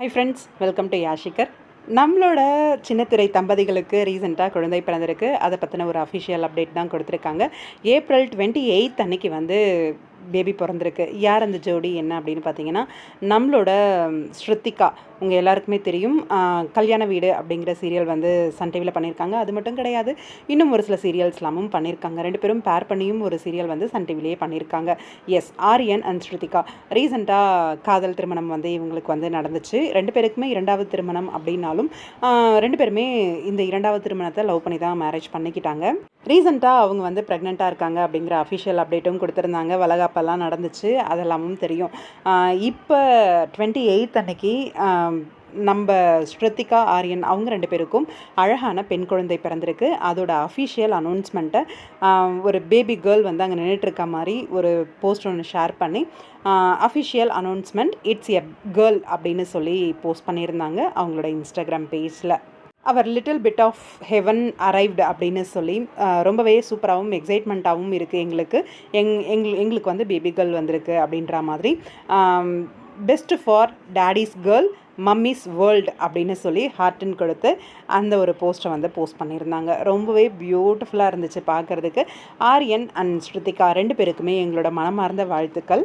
High friends welcome to யாஷிகர் நம்மளோட சின்னத்திரை தம்பதிகளுக்கு ரீசெண்டாக குழந்தை பிறந்திருக்கு. அதை பற்றின ஒரு அஃபிஷியல் அப்டேட் தான் கொடுத்துருக்காங்க. ஏப்ரல் டுவெண்ட்டி எயித் அன்னைக்கு வந்து பேபி பிறந்திருக்கு. யார் அந்த ஜோடி? என்ன அப்படின்னு பார்த்தீங்கன்னா நம்மளோட ஸ்ருத்திகா. உங்கள் எல்லாருக்குமே தெரியும். கல்யாண வீடு அப்படிங்கிற சீரியல் வந்து சன் டிவியில் பண்ணியிருக்காங்க. அது மட்டும் கிடையாது. இன்னும் ஒரு சில சீரியல்ஸ்லாமும் பண்ணியிருக்காங்க. ரெண்டு பேரும் பேர் பண்ணியும் ஒரு சீரியல் வந்து சன் டிவிலேயே பண்ணியிருக்காங்க. எஸ் ஆரியன் அண்ட் ஸ்ருதிகா ரீசெண்டாக காதல் திருமணம் வந்து இவங்களுக்கு வந்து நடந்துச்சு. ரெண்டு பேருக்குமே இரண்டாவது திருமணம் அப்படின்னாலும் ரெண்டு பேருமே இந்த இரண்டாவது திருமணத்தை லவ் பண்ணி தான் மேரேஜ் பண்ணிக்கிட்டாங்க. ரீசெண்டாக அவங்க வந்து ப்ரெக்னெண்ட்டாக இருக்காங்க அப்படிங்கிற அஃபிஷியல் அப்டேட்டும் கொடுத்துருந்தாங்க. அப்போல்லாம் நடந்துச்சு அதெல்லாமும் தெரியும். இப்போ டுவெண்ட்டி எயித் அன்னைக்கு நம்ம ஸ்ருத்திகா ஆரியன் அவங்க ரெண்டு பேருக்கும் அழகான பெண் குழந்தை பிறந்திருக்கு. அதோட அஃபிஷியல் அனௌன்ஸ்மெண்ட்டை ஒரு பேபி கேர்ள் வந்து அங்கே நின்றுட்டு இருக்க மாதிரி ஒரு போஸ்ட் ஒன்று ஷேர் பண்ணி official announcement it's a girl அப்படின்னு சொல்லி போஸ்ட் பண்ணியிருந்தாங்க அவங்களோட இன்ஸ்டாகிராம் பேஜில் our little bit of heaven arrived அப்படின்னு சொல்லி ரொம்பவே சூப்பராகவும் எக்ஸைட்மெண்ட்டாகவும் இருக்குது எங்களுக்கு. எங் எங் எங்களுக்கு வந்து பேபி கேர்ள் வந்திருக்கு அப்படின்ற மாதிரி. Best for daddy's girl mummy's world அப்படின்னு சொல்லி ஹார்ட்டன் கொடுத்து அந்த ஒரு போஸ்ட்டை வந்து போஸ்ட் பண்ணியிருந்தாங்க. ரொம்பவே பியூட்டிஃபுல்லாக இருந்துச்சு பார்க்குறதுக்கு. ஆரியன் அண்ட் ஸ்ருதிகா ரெண்டு பேருக்குமே எங்களோட மனமார்ந்த வாழ்த்துக்கள்.